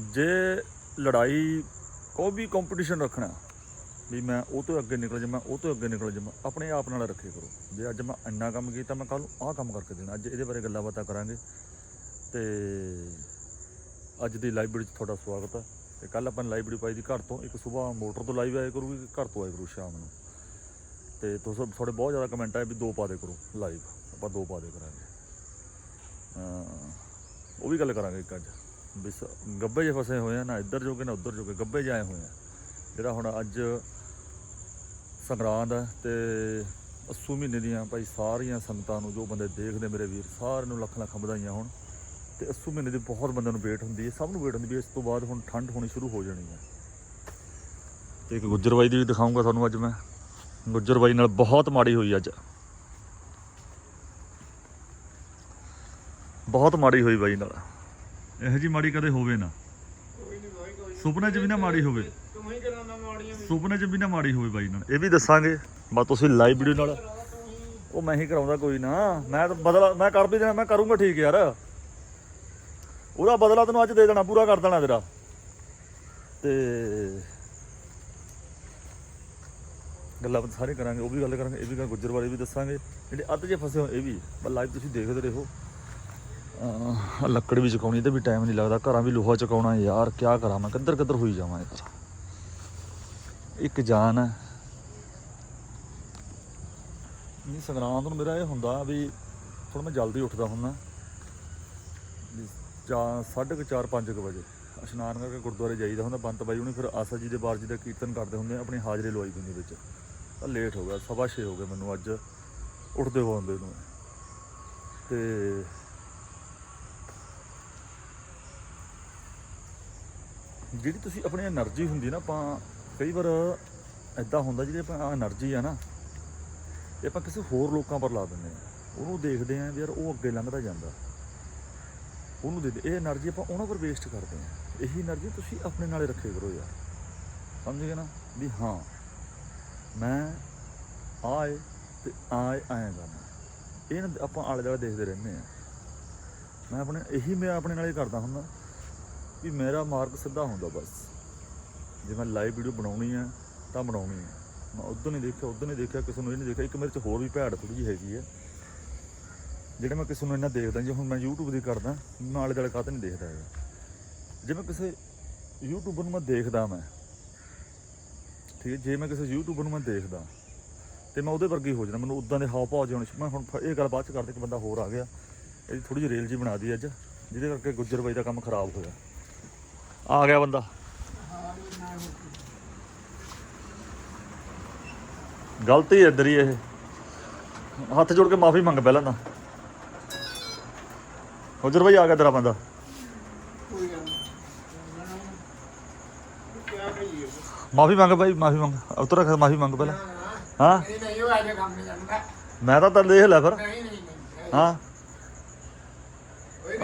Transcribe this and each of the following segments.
ਜੇ ਲੜਾਈ ਕੋਈ ਵੀ ਕੰਪੀਟੀਸ਼ਨ ਰੱਖਣਾ ਵੀ ਮੈਂ ਉਹ ਤੋਂ ਅੱਗੇ ਨਿਕਲ ਜਾਵਾਂ, ਉਹ ਤੋਂ ਅੱਗੇ ਨਿਕਲ ਜਾਵਾਂ, ਆਪਣੇ ਆਪ ਨਾਲ ਰੱਖੇ ਕਰੋ। ਜੇ ਅੱਜ ਮੈਂ ਇੰਨਾ ਕੰਮ ਕੀਤਾ, ਮੈਂ ਕੱਲ ਨੂੰ ਆਹ ਕੰਮ ਕਰਕੇ ਦੇਣਾ, ਅੱਜ ਇਹਦੇ ਬਾਰੇ ਗੱਲਾਂ ਬਾਤਾਂ ਕਰਾਂਗੇ। ਤੇ ਅੱਜ ਦੀ ਲਾਈਬ੍ਰੇਰੀ 'ਚ ਤੁਹਾਡਾ ਸਵਾਗਤ ਹੈ। ਤੇ ਕੱਲ ਆਪਾਂ ਲਾਈਬ੍ਰੇਰੀ ਪਾਈ ਦੀ ਘਰ ਤੋਂ, ਇੱਕ ਸਵੇਰ ਮੋਟਰ ਤੋਂ ਲਾਈਵ ਆਇਆ ਕਰੂਗੀ, ਘਰ ਤੋਂ ਆਇਆ ਕਰੂ ਸ਼ਾਮ ਨੂੰ। ਤੇ ਤੁਸੀਂ ਤੁਹਾਡੇ ਬਹੁਤ ਜ਼ਿਆਦਾ ਕਮੈਂਟ ਆਏ ਵੀ ਦੋ ਪਾ ਦੇ ਕਰੋ ਲਾਈਵ ਆਪਾਂ ਦੋ ਪਾ ਦੇ ਕਰਾਂਗੇ। ਉਹ ਵੀ ਗੱਲ ਕਰਾਂਗੇ ਇੱਕ ਅੱਜ। ਗੱਬੇ ਜੇ ਫਸੇ ਹੋਏ ਆ, ਨਾ ਇੱਧਰ ਜੋਗੇ, ਨਾ ਉੱਧਰ ਜੋਗੇ, ਗੱਬੇ ਜਾਏ ਹੋਏ ਆ। ਜਿਹੜਾ ਹੁਣ ਅੱਜ ਸੰਗਰਾਂਦ ਹੈ ਤੇ ਅੱਸੂ ਮਹੀਨੇ ਦੀਆਂ ਭਾਈ ਸਾਰੀਆਂ ਸੰਗਤਾਂ ਨੂੰ ਜੋ ਬੰਦੇ ਦੇਖਦੇ ਮੇਰੇ ਵੀਰ, ਸਾਰਿਆਂ ਨੂੰ ਲੱਖ ਲੱਖ ਵਧਾਈਆਂ ਹੋਣ। ਤੇ ਅੱਸੂ ਮਹੀਨੇ ਦੀ ਬਹੁਤ ਬੰਦਿਆਂ ਨੂੰ ਵੇਟ ਹੁੰਦੀ ਹੈ, ਸਭ ਨੂੰ ਵੇਟ ਹੁੰਦੀ ਵੀ ਇਸ ਤੋਂ ਬਾਅਦ ਹੁਣ ਠੰਡ ਹੋਣੀ ਸ਼ੁਰੂ ਹੋ ਜਾਣੀ ਹੈ ਤੇ ਇੱਕ ਗੁੱਜਰਬਾਈ ਦੀ ਵੀ ਦਿਖਾਉਂਗਾ ਤੁਹਾਨੂੰ ਅੱਜ ਮੈਂ। ਗੁੱਜਰਬਾਈ ਨਾਲ ਬਹੁਤ ਮਾੜੀ ਹੋਈ ਅੱਜ। ਬਹੁਤ ਮਾੜੀ ਹੋਈ ਬਾਈ ਨਾਲ। ਇਹੋ ਜੀ ਮਾੜੀ ਕਦੇ ਹੋਵੇ ਨਾ। ਕੋਈ ਨਹੀਂ ਭਾਈ ਕੋਈ ਸੁਪਨੇ 'ਚ ਵੀ ਨਾ ਮਾੜੀ ਹੋਵੇ। ਤੂੰ ਹੀ ਕਰਾਉਣਾ ਮਾੜੀਆਂ ਵੀ ਸੁਪਨੇ 'ਚ ਵੀ ਨਾ ਮਾੜੀ ਹੋਵੇ ਬਾਈ ਨਾਲ। ਇਹ ਵੀ ਦੱਸਾਂਗੇ। ਬਸ ਤੁਸੀਂ ਲਾਈਵ ਵੀਡੀਓ ਨਾਲ। ਉਹ ਮੈਂ ਹੀ ਕਰਾਉਂਦਾ ਕੋਈ ਨਾ। ਮੈਂ ਤਾਂ ਬਦਲਾ ਮੈਂ ਕਰ ਵੀ ਦੇਣਾ, ਮੈਂ ਕਰੂੰਗਾ ਠੀਕ ਯਾਰ। ਉਹਦਾ ਬਦਲਾ ਤੈਨੂੰ ਅੱਜ ਦੇ ਦੇਣਾ, ਪੂਰਾ ਕਰ ਦੇਣਾ ਤੇਰਾ। ਤੇ ਗੱਲਾਂ ਬਾਤਾਂ ਸਾਰੇ ਕਰਾਂਗੇ, ਉਹ ਵੀ ਗੱਲ ਕਰਾਂਗੇ, ਇਹ ਵੀ ਗੱਲ ਗੁੱਜਰ ਬਾਰੇ ਵੀ ਦੱਸਾਂਗੇ। ਜਿਹੜੇ ਅੱਧ ਜੇ ਫਸੇ ਹੋਏ, ਇਹ ਵੀ। ਲਾਈਵ ਤੁਸੀਂ ਦੇਖਦੇ ਰਹੋ। ਲੱਕੜ ਵੀ ਚੁਕਾਉਣੀ ਤੇ ਵੀ ਟਾਈਮ ਨਹੀਂ ਲੱਗਦਾ। ਘਰਾਂ ਵੀ ਲੋਹਾ ਚੁਕਾਉਣਾ ਯਾਰ ਕੀ ਕਰਾਂ ਮੈਂ? ਕਿੱਧਰ ਕਿੱਧਰ ਹੋਈ ਜਾਵਾਂ ਯਾਰ ਇੱਕ ਜਾਨ ਹੈ। ਨਹੀਂ, ਸੰਗਰਾਂਦ ਨੂੰ ਮੇਰਾ ਇਹ ਹੁੰਦਾ ਵੀ ਥੋੜਾ ਮੈਂ ਜਲਦੀ ਉੱਠਦਾ ਹੁੰਦਾ। ਵੀ ਚਾ- ਸਾਢੇ ਕੁ ਚਾਰ 5 ਵਜੇ ਇਸ਼ਨਾਨ ਕਰਕੇ ਗੁਰਦੁਆਰੇ ਜਾਈਦਾ ਹੁੰਦਾ। ਬੰਤ ਬਾਈ ਉਹਨੇ ਫਿਰ ਆਸਾ ਜੀ ਦੇ ਬਾਰ ਜੀ ਦਾ ਕੀਰਤਨ ਕਰਦੇ ਹੁੰਦੇ ਆਪਣੀ ਹਾਜ਼ਰੀ ਲਵਾਈ ਦਿੰਦੇ ਵਿੱਚ। ਤਾਂ ਲੇਟ ਹੋ ਗਿਆ, ਸਵਾ ਛੇ ਹੋ ਗਏ ਮੈਨੂੰ ਅੱਜ। ਉੱਠਦੇ ਹੋਉਂਦੇ ਨੂੰ। ਤੇ ਜਿਹੜੀ ਤੁਸੀਂ ਆਪਣੀ એનર્ਜੀ ਹੁੰਦੀ ਨਾ, ਆਪਾਂ ਕਈ ਵਾਰ ਐਦਾਂ ਹੁੰਦਾ, ਜਿਹੜੇ ਆਪਾਂ ਆ એનર્ਜੀ ਆ ਨਾ, ਇਹ ਆਪਾਂ ਕਿਸੇ ਹੋਰ ਲੋਕਾਂ ਪਰ ਲਾ ਦਿੰਦੇ ਆ ਉਹਨੂੰ ਦੇਖਦੇ ਆਂ ਯਾਰ ਉਹ ਅੱਗੇ ਲੰਘਦਾ ਜਾਂਦਾ। ਉਹਨੂੰ ਦੇ ਇਹ એનર્ਜੀ ਆਪਾਂ ਉਹਨਾਂ ਪਰ ਵੇਸਟ ਕਰਦੇ ਆਂ ਇਹੀ એનર્ਜੀ ਤੁਸੀਂ ਆਪਣੇ ਨਾਲੇ ਰੱਖੇ ਕਰੋ ਯਾਰ। ਸਮਝ ਗਏ ਨਾ? ਵੀ ਹਾਂ, ਮੈਂ ਆਏ ਤੇ ਆਏ ਆਏ ਕਰਨਾ। ਇਹ ਆਪਾਂ ਆਲੇ ਦੁਆਲੇ ਦੇਖਦੇ ਰਹਿੰਦੇ ਆ ਮੈਂ ਆਪਣੇ, ਇਹੀ ਮੈਂ ਆਪਣੇ ਨਾਲੇ ਕਰਦਾ ਹੁੰਦਾ। ਵੀ ਮੇਰਾ ਮਾਰਗ ਸਿੱਧਾ ਹੁੰਦਾ ਬਸ। ਜੇ ਮੈਂ ਲਾਈਵ ਵੀਡੀਓ ਬਣਾਉਣੀ ਹੈ, ਤਾਂ ਬਣਾਉਣੀ ਹੈ। ਮੈਂ ਉਦੋਂ ਨਹੀਂ ਦੇਖਿਆ, ਉਦੋਂ ਨਹੀਂ ਦੇਖਿਆ, ਕਿਸੇ ਨੂੰ ਇਹ ਨਹੀਂ ਦੇਖਿਆ। ਇੱਕ ਮੇਰੇ ਚ ਹੋਰ ਵੀ ਭੈੜ ਥੋੜੀ ਜਿਹੀ ਹੈਗੀ ਹੈ। ਜਿਹੜੇ ਮੈਂ ਕਿਸੇ ਨੂੰ ਇੰਨਾ ਦੇਖਦਾ ਜੇ ਹੁਣ ਮੈਂ YouTube ਦੀ ਕਰਦਾ, ਮੈਂ ਆਲੇ ਦੁਆਲੇ ਕਾਹਤੇ ਨਹੀਂ ਦੇਖਦਾ ਹੈਗਾ। ਜੇ ਮੈਂ ਕਿਸੇ YouTuber ਨੂੰ ਮੈਂ ਦੇਖਦਾ ਮੈਂ, ਠੀਕ ਹੈ, ਜੇ ਮੈਂ ਕਿਸੇ YouTuber ਨੂੰ ਮੈਂ ਦੇਖਦਾ, ਤੇ ਮੈਂ ਉਹਦੇ ਵਰਗੀ ਹੋ ਜਾਣਾ ਮੈਨੂੰ ਉਦਾਂ ਦੇ ਹਾਵ ਭਾਵ ਜਿਉਣ ਮੈਂ ਹੁਣ ਇਹ ਗੱਲ ਬਾਅਦ ਚ ਕਰਦੇ ਇੱਕ ਬੰਦਾ ਹੋਰ ਆ ਗਿਆ। ਇਹਦੀ ਥੋੜੀ ਜਿਹੀ ਰੇਲ ਜੀ ਬਣਾ ਦੀ ਅੱਜ, ਜਿਹਦੇ ਕਰਕੇ ਗੁੱਜਰ ਬਾਈ ਦਾ ਕੰਮ ਖਰਾਬ ਹੋਇਆ। ਆ ਗਿਆ ਬੰਦਾ। ਗਲਤੀ ਇੱਧਰ ਹੀ ਇਹ। ਹੱਥ ਜੋੜ ਕੇ ਮਾਫੀ ਮੰਗ ਪਹਿਲਾਂ ਤਾਂ। ਹੁਜਰ ਭਾਈ ਆ ਗਿਆ ਤੇਰਾ ਬੰਦਾ। ਮਾਫੀ ਮੰਗ ਭਾਈ ਮਾਫੀ ਮੰਗ। ਉਤਰ ਰੱਖ, ਮਾਫੀ ਮੰਗ ਪਹਿਲਾਂ। ਹਾਂ? ਮੈਂ ਤਾਂ ਤਾਂ ਲੈ ਫਿਰ। ਹਾਂ?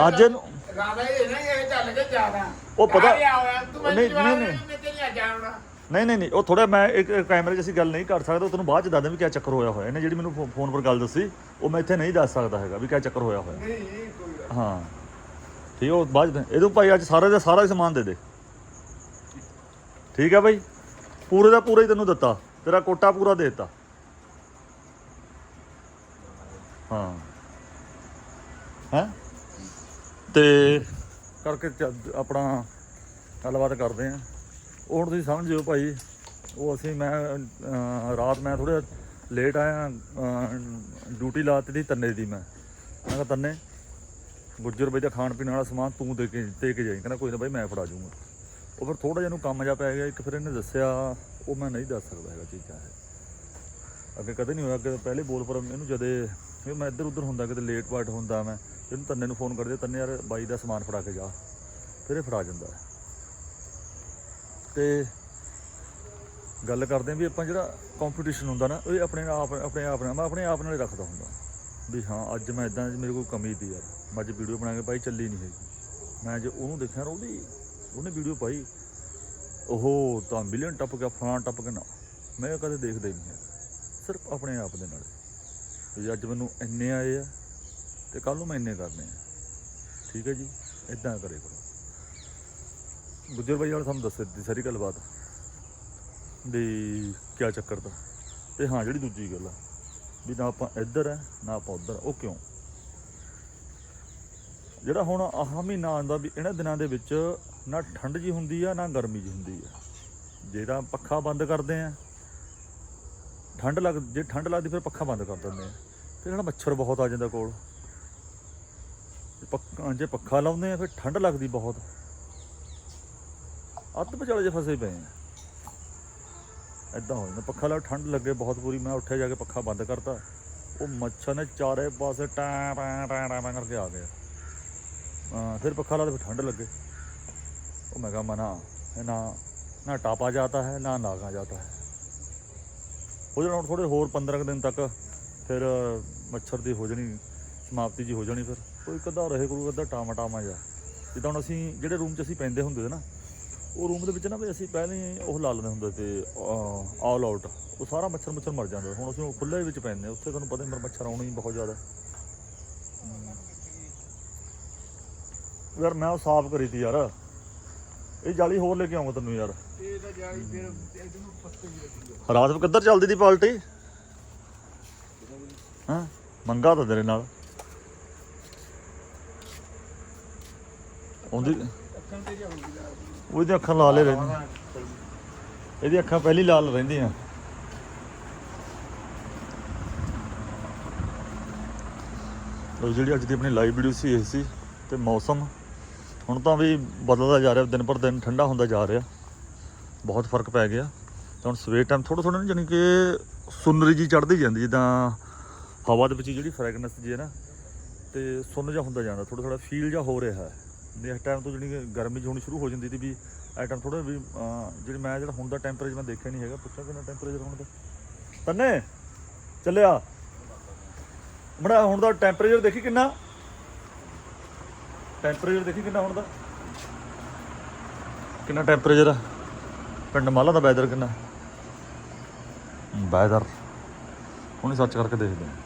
ਅੱਜ ਇਹਨੂੰ ਰਾਦਾ ਇਹ ਨਾ ਇਹ ਚੱਲ ਕੇ ਜ਼ਿਆਦਾ ਉਹ ਪਤਾ- ਨਹੀਂ, ਨਹੀਂ, ਨਹੀਂ ਨਹੀਂ। ਨਹੀਂ ਜਾਣਾ ਨਹੀਂ ਨਹੀਂ ਨਹੀਂ ਉਹ ਥੋੜਾ ਮੈਂ ਇੱਕ ਕੈਮਰੇ 'ਚ ਅਸੀਂ ਗੱਲ ਨਹੀਂ ਕਰ ਸਕਦੇ ਉਹ ਤੈਨੂੰ ਬਾਅਦ 'ਚ ਦੱਸਦਾ ਵੀ ਕੀ ਚੱਕਰ ਹੋਇਆ ਹੋਇਆ। ਇਹਨੇ ਜਿਹੜੀ ਮੈਨੂੰ ਫੋ- ਫੋਨ ਪਰ ਗੱਲ ਦੱਸੀ ਉਹ ਮੈਂ ਇੱਥੇ ਨਹੀਂ ਦੱਸ ਸਕਦਾ ਹੈਗਾ ਵੀ ਕੀ ਚੱਕਰ ਹੋਇਆ ਹੋਇਆ। ਨਹੀਂ ਨਹੀਂ ਕੋਈ ਗੱਲ ਹਾਂ। ਠੀਕ ਹੈ ਉਹ ਬਾਅਦ 'ਚ ਇਹਦੋਂ ਭਾਈ ਅੱਜ ਸਾਰੇ ਦਾ ਸਾਰਾ ਹੀ ਸਮਾਨ ਦੇ ਦੇ। ਠੀਕ ਹੈ ਭਾਈ ਪੂਰੇ ਦਾ ਪੂਰਾ ਹੀ ਤੈਨੂੰ ਦਿੱਤਾ। ਤੇਰਾ ਕੋਟਾ ਪੂਰਾ ਦੇ ਦਿੱਤਾ। ਹਾਂ। ਹੈ? ਤੇ ਕਰਕੇ ਚ ਆਪਣਾ ਗੱਲਬਾਤ ਕਰਦੇ ਆ। ਉਹ ਹੁਣ ਤੁਸੀਂ ਸਮਝਿਓ ਭਾਈ ਉਹ ਅਸੀਂ ਮੈਂ ਅਹ, ਰਾਤ ਮੈਂ ਥੋੜਾ ਲੇਟ ਆਇਆ ਡਿਊਟੀ ਲਾਤੀ ਦੀ ਤੰਨੇ ਦੀ ਮੈਂ। ਮੈਂ ਕਿਹਾ ਤੰਨੇ ਗੁੱਜਰ ਬਈ ਦਾ ਖਾਣ ਪੀਣ ਵਾਲਾ ਸਮਾਨ ਤੂੰ ਦੇ ਕੇ ਦੇ ਕੇ ਜਾਈਂ। ਕਹਿੰਦਾ ਕੋਈ ਨਾ ਬਾਈ ਮੈਂ ਫੜਾ ਜੂੰਗਾ। ਉਹ ਫਿਰ ਥੋੜਾ ਜਿਹਾ ਨੂੰ ਕੰਮ ਜਾ ਪੈ ਗਿਆ। ਇੱਕ ਫਿਰ ਇਹਨੇ ਦੱਸਿਆ ਉਹ ਮੈਂ ਨਹੀਂ ਦੱਸ ਸਕਦਾ ਹੈਗਾ ਚੀਜ਼ਾਂ ਇਹ। ਅੱਗੇ ਕਦੇ ਨਹੀਂ ਹੋਇਆ ਅੱਗੇ ਪਹਿਲੇ ਬੋਲ ਪਰ ਇਹਨੂੰ ਜਦੇ ਫਿਰ ਮੈਂ ਇੱਧਰ ਉੱਧਰ ਹੁੰਦਾ, ਕਿਤੇ ਲੇਟ ਪਾਟ ਹੁੰਦਾ ਮੈਂ ਇਹਨੂੰ ਤੰਨੇ ਨੂੰ ਫੋਨ ਕਰਦੇ ਤੰਨੇ ਯਾਰ ਬਾਈ ਦਾ ਸਮਾਨ ਫੜਾ ਕੇ ਜਾ। ਫਿਰ ਇਹ ਫੜਾ ਜਾਂਦਾ ਹੈ। ਤੇ ਗੱਲ ਕਰਦੇ ਹਾਂ ਵੀ ਆਪਾਂ ਜਿਹੜਾ ਕੰਪੀਟੀਸ਼ਨ ਹੁੰਦਾ ਨਾ, ਇਹ ਆਪਣੇ ਆਪ ਆਪਣੇ ਆਪ ਨਾਲ, ਮੈਂ ਆਪਣੇ ਆਪ ਨਾਲ ਹੀ ਰੱਖਦਾ ਹੁੰਦਾ। ਵੀ ਹਾਂ, ਅੱਜ ਮੈਂ ਇਦਾਂ ਮੇਰੇ ਕੋਲ ਕਮੀ ਦੀ ਯਾਰ। ਮੈਂ ਅੱਜ ਵੀਡੀਓ ਬਣਾ ਕੇ ਭਾਈ ਚੱਲੀ ਨਹੀਂ ਹੈਗੀ। ਮੈਂ ਜੇ ਉਹਨੂੰ ਦੇਖਿਆ ਨਾ, ਉਹਦੀ, ਉਹਨੇ ਵੀਡੀਓ ਪਾਈ। ਉਹ ਤਾਂ ਮਿਲੀਅਨ ਟੱਪ ਗਿਆ ਫਲਾਂ ਟੱਪ ਗਿਆ ਨਾ। ਮੈਂ ਕਦੇ ਦੇਖਦਾ ਹੀ ਨਹੀਂ ਹੈ ਸਿਰਫ ਆਪਣੇ ਆਪ ਦੇ ਨਾਲ। ਵੀ ਅੱਜ ਮੈਨੂੰ ਇੰਨੇ ਆਏ ਆ ਤੇ ਕੱਲ ਨੂੰ ਮੈਂ ਇੰਨੇ ਕਰਨੇ ਆ। ਠੀਕ ਹੈ ਜੀ ਇਦਾਂ ਕਰੇ ਕਰੋ। ਗੁੱਜਰ ਬਾਈ ਵਾਲੇ ਸਾਨੂੰ ਦੱਸੇ ਦਿੱਤੀ ਸਾਰੀ ਗੱਲਬਾਤ ਵੀ ਕੀ ਚੱਕਰ ਦਾ। ਤੇ ਹਾਂ, ਜਿਹੜੀ ਦੂਜੀ ਗੱਲ ਆ ਵੀ ਨਾ ਆਪਾਂ ਇੱਧਰ ਹੈ, ਨਾ ਆਪਾਂ ਉੱਧਰ, ਉਹ ਕਿਉਂ? ਜਿਹੜਾ ਹੁਣ ਆਹ ਮਹੀਨਾ ਆਉਂਦਾ ਵੀ ਇਹਨਾਂ ਦਿਨਾਂ ਦੇ ਵਿੱਚ ਨਾ ਠੰਡ ਜੀ ਹੁੰਦੀ ਆ, ਨਾ ਗਰਮੀ ਜੀ ਹੁੰਦੀ ਆ। ਜਿਹੜਾ ਪੱਖਾ ਬੰਦ ਕਰਦੇ ਆ, ਠੰਡ ਲੱਗ, ਜੇ ਠੰਡ ਲੱਗਦੀ ਫਿਰ ਪੱਖਾ ਬੰਦ ਕਰ ਦਿੰਦੇ ਆ। ਫਿਰ ਜਿਹੜਾ ਮੱਛਰ ਬਹੁਤ ਆ ਜਾਂਦਾ ਕੋਲ। ਜੇ ਜੇ ਪੱਖਾ ਲਾਉਂਦੇ ਆ, ਫਿਰ ਠੰਡ ਲੱਗਦੀ ਬਹੁਤ। ਅੱਧ ਵਿਚਾਲੇ ਜੇ ਫਸੇ ਪਏ ਆ। ਐਦਾਂ ਹੋ ਜਾਂਦਾ। ਪੱਖਾ ਲਾ ਠੰਡ ਲੱਗੇ ਬਹੁਤ ਪੂਰੀ। ਮੈਂ ਉੱਠਿਆ ਜਾ ਕੇ ਪੱਖਾ ਬੰਦ ਕਰਤਾ। ਉਹ ਮੱਛਰ ਨੇ ਚਾਰੇ ਪਾਸੇ ਟਾਂ ਟਾਂ ਟਾਂ ਟਾਂ ਕਰਕੇ ਆ ਗਿਆ। ਹਾਂ, ਫਿਰ ਪੱਖਾ ਲਾ ਤੇ ਫਿਰ ਠੰਡ ਲੱਗੇ। ਉਹ ਮੈਂ ਕਹਾ ਮਨਾ ਇਹ ਨਾ ਨਾ ਟਾਪਾ ਜਾਤਾ ਹੈ, ਨਾ ਨਾਗਾ ਜਾਤਾ ਹੈ। ਹੋ ਜਾਣਾ ਥੋੜੇ ਹੋਰ 15 ਕੁ ਦਿਨ ਤੱਕ ਫਿਰ ਮੱਛਰ ਦੀ ਹੋ ਜਾਣੀ ਸਮਾਪਤੀ ਜੀ ਹੋ ਜਾਣੀ ਫਿਰ। ਕੋਈ ਕਦਾ ਰਹੇ ਕੋਈ ਕਦਾ ਟਾਮਾ ਟਾਮਾ ਜਾ ਜਿੱਦਾਂ ਹੁਣ ਅਸੀਂ ਜਿਹੜੇ ਰੂਮ 'ਚ ਅਸੀਂ ਪੈਂਦੇ ਹੁੰਦੇ ਸੀ ਨਾ ਉਹ ਰੂਮ ਦੇ ਵਿੱਚ ਨਾ ਵੀ ਅਸੀਂ ਪਹਿਲੇ ਉਹ ਲਾ ਲੈਂਦੇ ਹੁੰਦੇ ਤੇ ਆਲ ਆਊਟ ਉਹ ਸਾਰਾ ਮੱਛਰ ਮੱਛਰ ਮਰ ਜਾਂਦਾ। ਹੁਣ ਅਸੀਂ ਖੁੱਲੇ ਵਿੱਚ ਪੈਂਦੇ ਉੱਥੇ ਤੁਹਾਨੂੰ ਪਤਾ ਹੀ ਮਰ ਮੱਛਰ ਆਉਣੇ ਹੀ ਬਹੁਤ ਜ਼ਿਆਦਾ। ਯਾਰ ਮੈਂ ਉਹ ਸਾਫ਼ ਕਰੀ ਤੀ ਯਾਰ। ਇਹ ਜਾਲੀ ਹੋਰ ਲੈ ਕੇ ਆਉਂਗਾ ਤੈਨੂੰ ਯਾਰ। ਇਹ ਤਾਂ ਜਾਈ ਫਿਰ ਇਹਨੂੰ ਪੱਤੇ ਵੀ ਰੱਖੀ ਰਾਤ ਨੂੰ ਕਿੱਧਰ ਚੱਲਦੀ ਦੀ ਪਾਰਟੀ ਹਾਂ, ਮੰਗਾ ਤਾਂ ਤੇਰੇ ਨਾਲ। ਉਹਦੀ ਅੱਖਾਂ ਤੇ ਜਾ ਹੁੰਦੀ ਉਹਦੀ ਅੱਖਾਂ ਲਾਲ ਹੀ ਰਹਿੰਦੀਆਂ ਇਹਦੀ ਅੱਖਾਂ ਪਹਿਲੀ ਲਾਲ ਰਹਿੰਦੀਆਂ। ਲੋ ਜਿਹੜੀ ਅੱਜ ਦੀ ਆਪਣੀ ਲਾਈਵ ਵੀਡੀਓ ਸੀ, ਇਹ ਸੀ ਤੇ ਮੌਸਮ। ਹੁਣ ਤਾਂ ਵੀ ਬਦਲਦਾ ਜਾ ਰਿਹਾ, ਦਿਨ ਪਰ ਦਿਨ ਠੰਡਾ ਹੁੰਦਾ ਜਾ ਰਿਹਾ। ਬਹੁਤ ਫ਼ਰਕ ਪੈ ਗਿਆ। ਤਾਂ ਹੁਣ ਸਵੇਰ ਟਾਈਮ ਥੋੜਾ ਥੋੜਾ ਨਾ ਜਾਣੀ ਕਿ ਸੁੰਨਰੀ ਜੀ ਚੜ੍ਹਦੀ ਜਾਂਦੀ, ਜਿੱਦਾਂ ਹਵਾ ਦੇ ਵਿੱਚ ਜਿਹੜੀ ਫ੍ਰੈਗਨੈਂਸ ਜੀ ਹੈ ਨਾ, ਤੇ ਸੁੰਨ ਜਾ ਹੁੰਦਾ ਜਾਂਦਾ ਥੋੜਾ ਥੋੜਾ ਫੀਲ ਜਾ ਹੋ ਰਿਹਾ ਹੈ। ਇਸ ਟਾਈਮ ਤੋਂ ਜਿਹੜੀ ਗਰਮੀ 'ਚ ਹੋਣੀ ਸ਼ੁਰੂ ਹੋ ਜਾਂਦੀ ਸੀ ਵੀ ਇਸ ਟਾਈਮ ਥੋੜਾ ਵੀ ਜਿਹੜੀ ਮੈਂ ਜਿਹੜਾ ਹੁਣ ਦਾ ਟੈਂਪਰੇਚਰ ਮੈਂ ਦੇਖਿਆ ਨਹੀਂ ਹੈਗਾ ਪੁੱਛਿਆ ਕਿੰਨਾ ਟੈਂਪਰੇਚਰ ਹੁਣ ਦਾ। ਤੰਨੇ ਚੱਲਿਆ। ਮੜਾ, ਹੁਣ ਦਾ ਟੈਂਪਰੇਚਰ ਦੇਖੀ ਕਿੰਨਾ? ਟੈਂਪਰੇਚਰ ਦੇਖੀ ਕਿੰਨਾ ਹੁਣ ਦਾ? ਕਿੰਨਾ ਟੈਂਪਰੇਚਰ ਆ? ਪਿੰਡ ਮਾਲਾ ਦਾ ਵੈਦਰ ਕਿੰਨਾ? ਵੈਦਰ ਹੁਣੇ ਸਰਚ ਕਰਕੇ ਦੇਖਦੇ ਹਾਂ।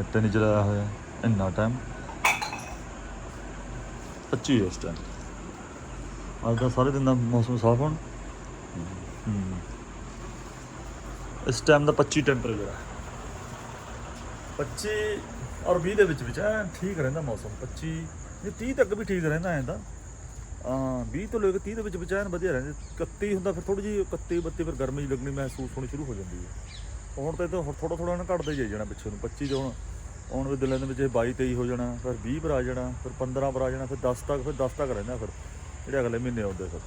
ਨੈਟ ਨਹੀਂ ਚਲਾਇਆ ਹੋਇਆ, ਇੰਨਾ ਟਾਈਮ 25 ਇਸ ਟਾਈਮ ਅੱਜ ਦਾ ਸਾਰੇ ਦਿਨ ਦਾ ਮੌਸਮ ਸਾਫ਼ ਹੋਣ। ਇਸ ਟਾਈਮ ਦਾ 25 ਟੈਂਪਰੇਚਰ ਹੈ 25 ਔਰ 20 ਦੇ ਵਿੱਚ ਵਿੱਚ ਐਨ ਠੀਕ ਰਹਿੰਦਾ ਮੌਸਮ। 25 ਇਹ 30 ਤੱਕ ਵੀ ਠੀਕ ਰਹਿੰਦਾ ਐਂ ਤਾਂ। ਹਾਂ 20 ਤੋਂ ਲੈ ਕੇ 30 ਦੇ ਵਿੱਚ ਵਿੱਚ ਐਨ ਵਧੀਆ ਰਹਿੰਦਾ। 31 ਹੁੰਦਾ, ਫਿਰ ਥੋੜੀ ਜਿਹੀ 31 32 ਫਿਰ ਗਰਮੀ ਲੱਗਣੀ ਮਹਿਸੂਸ ਹੋਣੀ ਸ਼ੁਰੂ ਹੋ ਜਾਂਦੀ ਹੈ। ਹੁਣ ਤਾਂ ਤਾਂ ਥੋੜਾ ਥੋੜਾ ਨਾ ਘਟਦਾ ਜਾਈ ਜਾਣਾ ਪਿੱਛੇ ਨੂੰ 25 ਦੇ ਹੁਣ ਆਉਣ ਦੇ ਦਿਨਾਂ ਦੇ ਵਿੱਚ ਇਹ 22 23 ਹੋ ਜਾਣਾ ਫਿਰ 20 ਪਰ ਆ ਜਾਣਾ ਫਿਰ 15 ਪਰ ਆ ਜਾਣਾ ਫਿਰ 10 ਤੱਕ ਫਿਰ 10 ਤੱਕ ਰਹਿੰਦਾ ਫਿਰ ਜਿਹੜੇ ਅਗਲੇ ਮਹੀਨੇ ਆਉਂਦੇ ਫਿਰ।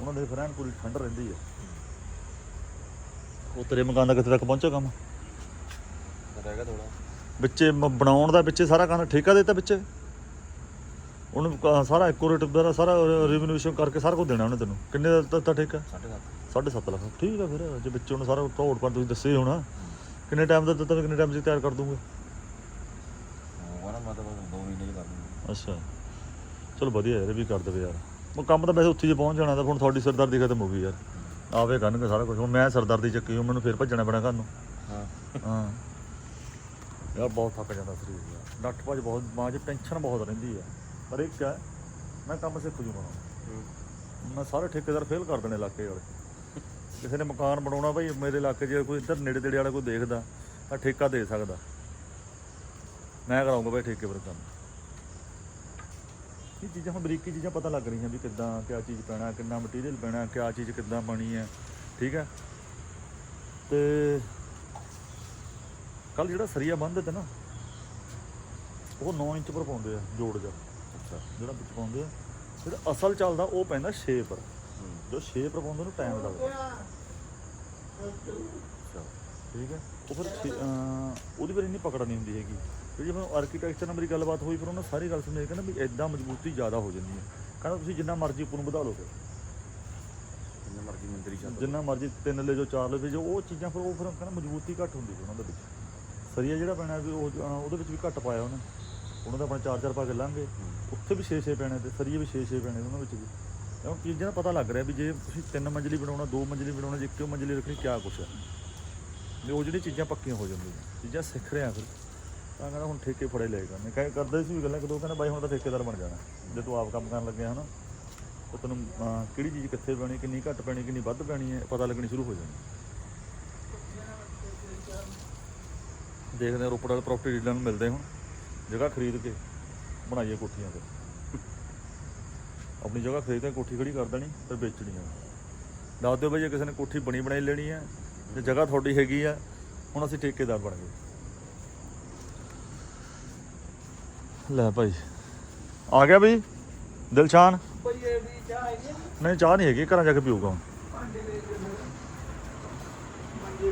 ਉਹਨਾਂ ਦੇ ਫਿਰ ਐਨ ਪੂਰੀ ਠੰਡ ਰਹਿੰਦੀ ਹੈ ਉਹ ਤੇਰੇ ਮਕਾਨ ਦਾ ਕਿੱਥੇ ਤੱਕ ਪਹੁੰਚਿਆ ਕੰਮ? ਰਹੇਗਾ ਥੋੜਾ ਵਿੱਚੇ ਮ- ਬਣਾਉਣ ਦਾ ਵਿੱਚੇ ਸਾਰਾ ਕੰਮ ਠੇਕਾ ਦਿੱਤਾ ਵਿੱਚੇ? ਉਹਨੂੰ ਸਾਰਾ ਐਕੂਰੇਟ ਦਾ ਸਾਰਾ ਰਿਵਨਿਊਸ਼ਨ ਕਰਕੇ ਸਾਰਾ ਕੁਝ ਦੇਣਾ ਉਹਨੇ ਤੈਨੂੰ। ਕਿੰਨੇ ਦਾ ਦਿੱਤਾ ਠੇਕਾ? 7.5 7.5 ਲੱਖ। ਠੀਕ ਆ ਫਿਰ ਜੇ ਵਿੱਚੋਂ ਉਹਨੇ ਸਾਰਾ ਤੋੜ ਪਰ ਤੁਸੀਂ ਦੱਸੇ ਹੋਣਾ ਕਿੰਨੇ ਟਾਈਮ ਦਾ ਦਿੱਤਾ ਕਿੰਨੇ ਟਾਈਮ 'ਚ ਤਿਆਰ ਕਰ ਦੂੰਗੇ ਉਹ ਨਾ ਮਤਲਬ 2 ਮਹੀਨੇ ਚ ਕਰ ਦੂੰਗਾ। ਅੱਛਾ। ਚਲੋ ਵਧੀਆ ਯਾਰ ਵੀ ਕਰ ਦੇਵੇ ਯਾਰ। ਉਹ ਕੰਮ ਤਾਂ ਵੈਸੇ ਉੱਥੇ ਜੇ ਪਹੁੰਚ ਜਾਣਾ ਤਾਂ ਹੁਣ ਤੁਹਾਡੀ ਸਰਦਾਰਦੀ ਖਤਮ ਹੋ ਗਈ ਯਾਰ। ਆਵੇ ਕਰਨਗੇ ਸਾਰਾ ਕੁਝ ਹੁਣ ਮੈਂ ਸਰਦਾਰਦੀ ਚੱਕੀ ਹੁਣ ਮੈਨੂੰ ਫੇਰ ਭੱਜਣਾ ਪੈਣਾ ਘਰ ਨੂੰ। ਹਾਂ। ਹਾਂ। ਯਾਰ ਬਹੁਤ ਥੱਕ ਜਾਂਦਾ ਸਰੀਰ ਯਾਰ। ਨੱਠ ਭੱਜ ਬਹੁਤ ਮਾਂ 'ਚ ਟੈਨਸ਼ਨ ਬਹੁਤ ਰਹਿੰਦੀ ਹੈ ਪਰ ਇੱਕ ਹੈ ਮੈਂ ਕੰਮ ਸਿੱਖ ਜੂਗਾ। ਮੈਂ ਸਾਰੇ ਠੇਕੇਦਾਰ ਫੇਲ ਕਰ ਦੇਣੇ ਇਲਾਕੇ ਵਾਲੇ। ਕਿਸੇ ਨੇ ਮਕਾਨ ਬਣਾਉਣਾ ਭਾਈ, ਮੇਰੇ ਇਲਾਕੇ 'ਚ ਕੋਈ ਇੱਧਰ ਨੇੜੇ ਤੇੜੇ ਵਾਲਾ ਕੋਈ ਦੇਖਦਾ ਤਾਂ ਠੇਕਾ ਦੇ ਸਕਦਾ। ਮੈਂ ਕਰਾਉਂਗਾ ਭਾਈ ਠੇਕੇ ਪਰ ਕੰਮ। ਇਹ ਚੀਜ਼ਾਂ ਹੁਣ ਬਰੀਕੀ ਚੀਜ਼ਾਂ ਪਤਾ ਲੱਗ ਰਹੀਆਂ ਵੀ ਕਿੱਦਾਂ, ਕਿਆ ਚੀਜ਼ ਪੈਣਾ, ਕਿੰਨਾ ਮਟੀਰੀਅਲ ਪੈਣਾ, ਕਿਆ ਚੀਜ਼ ਕਿੱਦਾਂ ਪਾਣੀ ਹੈ, ਠੀਕ ਹੈ? ਤੇ ਕੱਲ ਜਿਹੜਾ ਸਰੀਆ ਬੰਦ ਹੈ ਨਾ, ਉਹ 9 ਇੰਚ ਪਰ ਪਾਉਂਦੇ ਆ ਜੋੜ ਜਾ ਅੱਛਾ, ਜਿਹੜਾ ਵਿੱਚ ਪਾਉਂਦੇ ਆ, ਜਿਹੜਾ ਅਸਲ ਚੱਲਦਾ ਉਹ ਪੈਂਦਾ 6 ਪਰ। ਜੋ 6 ਪਰ ਪਾਉਂਦੇ ਨੂੰ ਟਾਈਮ ਲੱਗਦਾ। ਠੀਕ ਹੈ। ਉਹ ਫਿਰ ਛੇ- ਅਹ ਉਹਦੀ ਫਿਰ ਇੰਨੀ ਪਕੜ ਨਹੀਂ ਹੁੰਦੀ ਹੈਗੀ। ਫਿਰ ਜਿਵੇਂ ਆਰਕੀਟੈਕਚਰ ਨਾਲ ਮੇਰੀ ਗੱਲਬਾਤ ਹੋਈ ਫਿਰ ਉਹਨਾਂ ਸਾਰੀ ਗੱਲ ਸਮਝ ਕੇ ਨਾ ਵੀ ਐਦਾਂ ਮਜ਼ਬੂਤੀ ਜ਼ਿਆਦਾ ਹੋ ਜਾਂਦੀ ਹੈ। ਕਹਿੰਦਾ ਤੁਸੀਂ ਜਿੰਨਾ ਮਰਜ਼ੀ ਉੱਪਰ ਨੂੰ ਵਧਾ ਲਓ ਫਿਰ। ਜਿੰਨਾ ਮਰਜ਼ੀ ਮੰਤਰੀ ਚੱਲ ਜਿੰਨਾ ਮਰਜ਼ੀ ਤਿੰਨ ਲੈ ਜੋ ਚਾਰ ਲੈ ਜੋ ਉਹ ਚੀਜ਼ਾਂ ਫਿਰ ਉਹ ਫਿਰ ਕਹਿੰਦਾ ਮਜ਼ਬੂਤੀ ਘੱਟ ਹੁੰਦੀ ਸੀ ਉਹਨਾਂ ਦੇ ਵਿੱਚ। ਸਰੀਆ ਜਿਹੜਾ ਪੈਣਾ ਵੀ ਉਹ ਅਹ ਉਹਦੇ ਵਿੱਚ ਵੀ ਘੱਟ ਪਾਇਆ ਉਹਨੇ। ਉਹਨਾਂ ਦਾ ਆਪਣਾ ਚਾਰ ਚਾਰ ਪਾ ਕੇ ਲਾਂਗੇ ਉੱਥੇ ਵੀ 6-6 ਪੈਣੇ ਤੇ ਸਰੀਏ ਵੀ 6-6 ਪੈਣੇ ਉਹਨਾਂ ਵਿੱਚ ਵੀ। ਕਿਉਂ? ਚੀਜ਼ਾਂ ਦਾ ਪਤਾ ਲੱਗ ਰਿਹਾ ਵੀ ਜੇ ਤੁਸੀਂ ਤਿੰਨ ਮੰਜ਼ਲੀ ਬਣਾਉਣਾ, ਦੋ ਮੰਜ਼ਲੀ ਬਣਾਉਣਾ, ਜੇ ਇੱਕੋ ਮੰਜ਼ਲੀ ਰੱਖਣੀ, ਕਿਆ ਕੁਛ ਹੈ ਵੀ ਉਹ ਜਿਹੜੀ ਚੀਜ਼ਾਂ ਪੱਕੀਆਂ ਹੋ ਜਾਂਦੀਆਂ, ਚੀਜ਼ਾਂ ਸਿੱਖ ਰਿਹਾ ਫਿਰ। ਤਾਂ ਕਹਿੰਦਾ ਹੁਣ ਠੇਕੇ ਫੜੇ ਲਏ ਕਰਨੇ। ਕਹੇ ਕਰਦੇ ਸੀ ਵੀ ਗੱਲਾਂ ਕਿ ਦੋ ਕਹਿੰਦਾ, ਬਾਈ, ਹੁਣ ਤਾਂ ਠੇਕੇਦਾਰ ਬਣ ਜਾਣਾ। ਜੇ ਤੂੰ ਆਪ ਕੰਮ ਕਰਨ ਲੱਗਿਆ, ਹਨਾ? ਤਾਂ ਤੈਨੂੰ ਕਿਹੜੀ ਚੀਜ਼ ਕਿੱਥੇ ਪੈਣੀ, ਕਿੰਨੀ ਘੱਟ ਪੈਣੀ, ਕਿੰਨੀ ਵੱਧ ਪੈਣੀ ਹੈ, ਪਤਾ ਲੱਗਣੀ ਸ਼ੁਰੂ ਹੋ ਜਾਣੀ। ਦੇਖਦੇ ਹਾਂ ਰੋਪੜ ਵਾਲੇ ਪ੍ਰਾਪਰਟੀ ਡੀਲਰ ਨੂੰ ਮਿਲਦੇ ਹੁਣ। ਜਗ੍ਹਾ ਖਰੀਦ ਕੇ ਬਣਾਈਏ ਕੋਠੀਆਂ ਫਿਰ ਆਪਣੀ ਜਗ੍ਹਾ ਖਰੀਦ ਕੇ ਕੋਠੀ ਖੜੀ ਕਰ ਦੇਣੀ ਫਿਰ ਵੇਚਣੀ ਆ। ਦੱਸ ਦਿਓ ਬਈ ਜੇ ਕਿਸੇ ਨੇ ਕੋਠੀ ਬਣੀ ਬਣਾਈ ਲੈਣੀ ਹੈ ਜੇ ਜਗ੍ਹਾ ਤੁਹਾਡੀ ਹੈਗੀ ਆ, ਹੁਣ ਅਸੀਂ ਠੇਕੇਦਾਰ ਬਣ ਗਏ। ਲੈ ਭਾਈ, ਆ ਗਿਆ ਬਈ ਦਿਲਸ਼ਾਨ ਕੋਈ ਇਹ ਵੀ ਚਾਹ ਹੈਗੀ ਨਹੀਂ, ਚਾਹ ਨਹੀਂ ਹੈਗੀ, ਘਰਾਂ ਜਾ ਕੇ ਪੀਊਗਾ ਹੁਣ।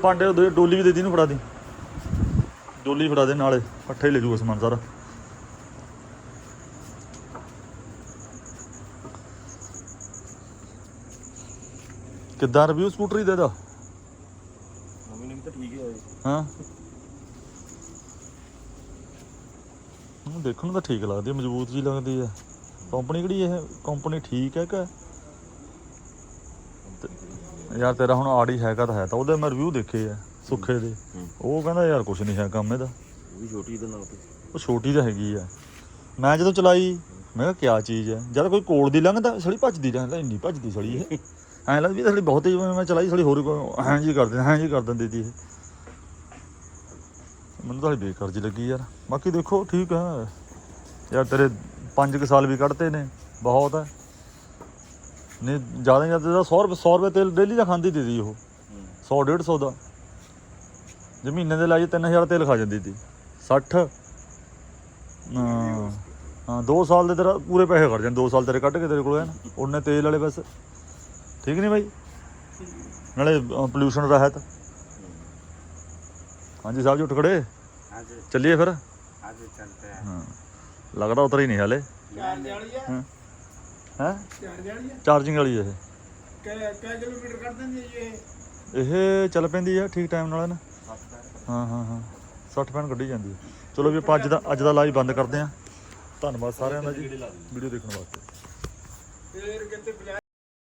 ਭਾਂਡੇ ਉਹਦੇ ਡੋਲੀ ਵੀ ਦੇ ਦੀ ਨੂੰ ਫੜਾ ਦੀ। ਡੋਲੀ ਫੜਾ ਦੇ, ਨਾਲੇ ਪੱਠੇ ਲੈ ਜੂਗਾ ਸਮਾਨ ਸਾਰਾ। ਕਿੱਦਾਂ ਰਿਵਿਊ ਸਕੂਟਰੀ ਦੇ ਦਾ ਨਵੀਂ ਨਵੀਂ ਤਾਂ ਠੀਕ ਹੈ ਹਾਂ। ਹੂੰ ਦੇਖਣ ਨੂੰ ਤਾਂ ਠੀਕ ਲੱਗਦੀ ਹੈ ਮਜ਼ਬੂਤ ਜੀ ਲੱਗਦੀ ਹੈ ਕੰਪਨੀ ਕਿਹੜੀ ਇਹ? ਕੰਪਨੀ ਠੀਕ ਹੈ ਕਿ? ਯਾਰ ਤੇਰਾ ਹੁਣ ਆੜੀ ਹੈਗਾ ਤਾਂ ਹੈ ਤਾਂ ਉਹਦੇ ਮੈਂ ਰਿਵਿਊ ਦੇਖੇ ਆ ਸੁੱਖੇ ਦੇ। ਉਹ ਕਹਿੰਦਾ ਯਾਰ ਕੁਝ ਨਹੀਂ ਹੈ ਕੰਮ ਇਹਦਾ। ਉਹ ਵੀ ਛੋਟੀ ਦੇ ਨਾਲ ਤੇ। ਉਹ ਛੋਟੀ ਤਾਂ ਹੈਗੀ ਆ। ਮੈਂ ਜਦੋਂ ਚਲਾਈ ਮੈਂ ਕਿਹਾ ਕਿਆ ਚੀਜ਼ ਹੈ ਜਦ ਕੋਈ ਕੋਲ ਦੀ ਲੰਘਦਾ ਸੜੀ ਭੱਜਦੀ ਰਹਿੰਦਾ ਇੰਨੀ ਭੱਜਦੀ ਸੜੀ ਇਹ। ਐਂ ਲੱਗਦਾ ਵੀ ਇਹ ਬਹੁਤ ਤੇਜ਼ ਮੈਂ ਚਲਾਈ ਸੜੀ ਹੋਰ ਕੋਈ ਜੀ ਕਰ ਦਿੰਦੀ ਹੈਂ ਜੀ ਕਰ ਦਿੰਦੀ ਤੀ ਇਹ। ਮੈਨੂੰ ਤਾਂ ਹਲੇ ਬੇਕਾਰ ਜੀ ਲੱਗੀ ਯਾਰ। ਬਾਕੀ ਦੇਖੋ, ਠੀਕ ਹੈ ਯਾਰ ਤੇਰੇ 5 ਕੁ ਸਾਲ ਵੀ ਕੱਢਤੇ ਨੇ, ਬਹੁਤ ਹੈ ਨਹੀਂ, ਜ਼ਿਆਦਾ ਨਹੀਂ ਜ਼ਿਆਦਾ 100 ਰੁਪਏ 100 ਰੁਪਏ ਤੇਲ ਡੇਲੀ ਦਾ ਖਾਂਦੀ ਤੀ ਦੀ ਉਹ। 100 150 ਦਾ। ਜੇ ਮਹੀਨੇ ਦੇ ਲਾਈਏ 3000 ਤੇਲ ਖਾ ਜਾਂਦੀ ਤੀ। 60 ਹਾਂ 2 ਸਾਲ ਦੇ ਤੇਰਾ ਪੂਰੇ ਪੈਸੇ ਖੜ ਜਾਣ 2 ਸਾਲ ਤੇਰੇ ਕੱਢ ਕੇ ਤੇਰੇ ਕੋਲ ਐਨ। ਉਹਨੇ ਤੇਲ ਵਾਲੇ ਬਸ ਠੀਕ ਨਹੀਂ ਬਾਈ? ਨਾਲੇ ਪੋਲੂਸ਼ਨ ਰਹਿਤ। ਹਾਂਜੀ ਸਾਹਿਬ ਜੀ ਉੱਠ ਖੜੇ। ਅੱਜ ਚੱਲੀਏ ਫਿਰ। ਅੱਜ ਚੱਲਦੇ ਆ। ਹਾਂ। ਲੱਗਦਾ ਉਤਰ ਹੀ ਨਹੀਂ ਹਾਲੇ। ਚਾਰ ਵਾਲੀ ਹੈ ਹਾਂ। ਹੈ? ਚਾਰ ਵਾਲੀ ਹੈ ਚਾਰਜਿੰਗ ਵਾਲੀ ਇਹ। ਕੈ ਕੈ ਕਿਲੋਮੀਟਰ ਕੱਢ ਦਿੰਦੀ ਹੈ ਜੀ ਇਹ? ਇਹ ਚੱਲ ਪੈਂਦੀ ਆ ਠੀਕ ਟਾਈਮ ਨਾਲ ਨਾ। ਹਾਂ ਹਾਂ ਹਾਂ। 60 ਪੈਨ ਕੱਢੀ ਜਾਂਦੀ ਹੈ ਚਲੋ ਵੀ ਆਪਾਂ ਅੱਜ ਦਾ ਅੱਜ ਦਾ ਲਾਈਵ ਬੰਦ ਕਰਦੇ ਹਾਂ ਧੰਨਵਾਦ ਸਾਰਿਆਂ ਦਾ ਜੀ। ਵੀਡੀਓ ਦੇਖਣ ਵਾਸਤੇ। ਫੇਰ ਕਿਤੇ